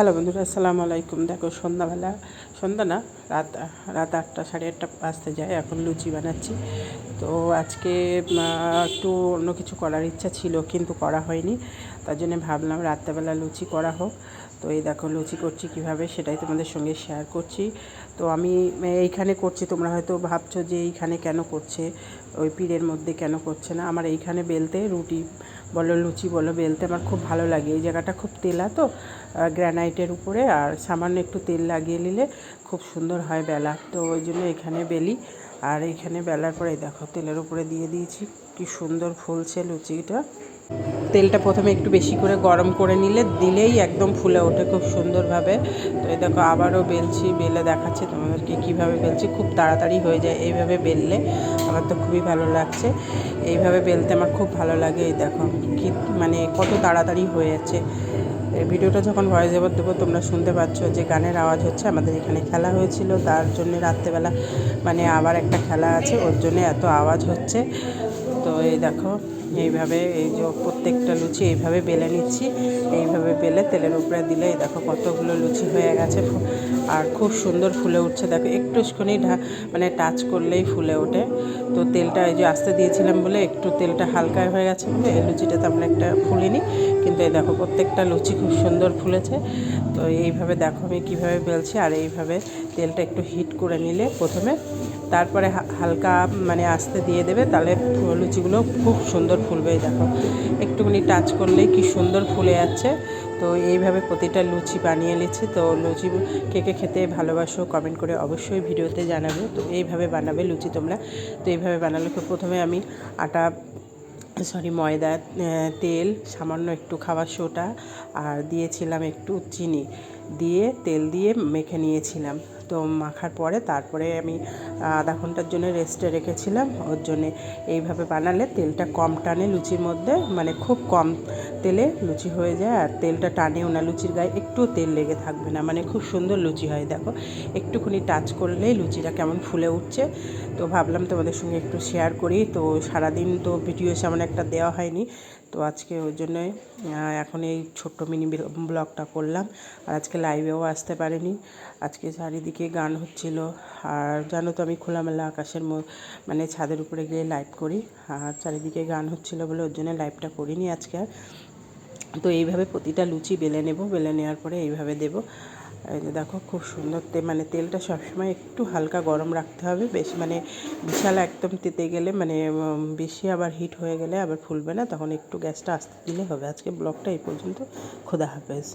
Hello বন্ধুরা, আসসালামু আলাইকুম। দেখো, সন্ধ্যাবেলা, সন্ধ্যা না, রাত রাত আটটা, সাড়ে আটটা বাজতে যায়, এখন লুচি বানাচ্ছি। তো আজকে একটু অন্য কিছু করার ইচ্ছা ছিল, কিন্তু করা হয়নি। তার জন্য ভাবলাম রাত্রেবেলা লুচি করা হোক। তো এই দেখো, লুচি করছি কীভাবে, সেটাই তোমাদের সঙ্গে শেয়ার করছি। তো আমি এইখানে করছি, তোমরা হয়তো ভাবছ যে এইখানে কেন করছে, ওই পীরের মধ্যে কেন করছে না? আমার এইখানে বেলতে রুটি বলো, লুচি বলো, বেলতে আমার খুব ভালো লাগে। এই জায়গাটা খুব তেলা তো গ্রানাইটের উপরে আর সামান্য একটু তেল লাগিয়ে নিলে খুব সুন্দর হয় বেলা। তো ওই জন্য এখানে বেলি। আর এখানে বেলার পরে দেখো, তেলের উপরে দিয়ে দিয়েছি। কি সুন্দর ফুলছে লুচিটা। তেলটা প্রথমে একটু বেশি করে গরম করে নিলে, দিলেই একদম ফুলে ওঠে খুব সুন্দরভাবে। তো এই দেখো, আবারও বেলছি, বেলে দেখাচ্ছে তোমাদেরকে কীভাবে বেলছি। খুব তাড়াতাড়ি হয়ে যায় এইভাবে বেললে। আমার তো খুবই ভালো লাগছে। এইভাবে বেলতে আমার খুব ভালো লাগে, এই দেখো। কি মানে কত তাড়াতাড়ি হয়ে যাচ্ছে এই ভিডিওটা যখন ভয়েস ওভার দেবো, তোমরা শুনতে পাচ্ছ যে গানের আওয়াজ হচ্ছে। আমাদের এখানে খেলা হয়েছিল, তার জন্য রাত্রেবেলা মানে আবার একটা খেলা আছে, ওর জন্য এত আওয়াজ হচ্ছে। তো এই দেখো, এইভাবে এই যে প্রত্যেকটা লুচি এইভাবে বেলে নিচ্ছি, এইভাবে বেলে তেলের উপরে দিলে দেখো কতগুলো লুচি হয়ে গেছে আর খুব সুন্দর ফুলে উঠছে। দেখো একটুখানি মানে টাচ করলেই ফুলে ওঠে। তো তেলটা এই যে আস্তে দিয়েছিলাম বলে একটু তেলটা হালকা হয়ে গেছে বলে এই লুচিটা তেমন একটা ফুলিনি। কিন্তু এই দেখো প্রত্যেকটা লুচি খুব সুন্দর ফুলেছে। তো এইভাবে দেখো আমি কীভাবে বেলছি আর এইভাবে তেলটা একটু হিট করে নিলে প্রথমে। তারপরে হালকা মানে আস্তে দিয়ে দেবে, তাহলে লুচিগুলো খুব সুন্দর ফুলবে। দেখো একটুখানি টাচ করলেই কি সুন্দর ফুলে যাচ্ছে। তো এইভাবে প্রতিটা লুচি বানিয়ে নিচ্ছি। তো লুচি কে কে খেতে ভালোবাসো কমেন্ট করে অবশ্যই ভিডিওতে জানাবে। তো এইভাবে বানাবে লুচি তোমরা। তো এইভাবে বানালে প্রথমে আমি আটা সরি ময়দা তেল, সামান্য একটু খাবার সোটা, আর দিয়েছিলাম একটু চিনি। দিয়ে তেল দিয়ে মেখে নিয়েছিলাম। তো মাখার পরে তারপরে আমি আধা ঘণ্টার জন্য রেস্টে রেখেছিলাম। ওর জন্যে এইভাবে বানালে তেলটা কম টানে লুচির মধ্যে মানে খুব কম তেলে লুচি হয়ে যায়। আর তেলটা টানেও না, লুচির গায়ে একটু তেল লেগে থাকবে না। মানে খুব সুন্দর লুচি হয়, দেখো। একটুখানি টাচ করলেই লুচিটা কেমন ফুলে উঠছে। তো ভাবলাম তোমাদের সঙ্গে একটু শেয়ার করি। তো সারাদিন তো ভিডিও সেমন একটা দেওয়া হয়নি। তো আজকে ওই জন্যই এখন এই ছোট্ট মিনি ব্লগটা করলাম। আর আজকে লাইভেও আসতে পারিনি। আজকে চারিদিকে গান হচ্ছিল। আর জানো তো আমি খোলামেলা আকাশের মানে ছাদের উপরে গিয়ে লাইভ করি। আর চারিদিকে গান হচ্ছিল বলে ওর জন্য লাইভটা করিনি আজকে। আর তো এইভাবে প্রতিটা লুচি বেলে নেব। বেলে নেওয়ার পরে এইভাবে দেব। এই যে দেখো, খুব সুন্দর তে মানে তেলটা সবসময় একটু হালকা গরম রাখতে হবে। বেশ মানে বিশাল একদম তেতে গেলে মানে বেশি আবার হিট হয়ে গেলে আবার ফুলবে না। তখন একটু গ্যাসটা আস্তে দিলে হবে। আজকে ব্লগটা এই পর্যন্ত। খোদা হাফেজ।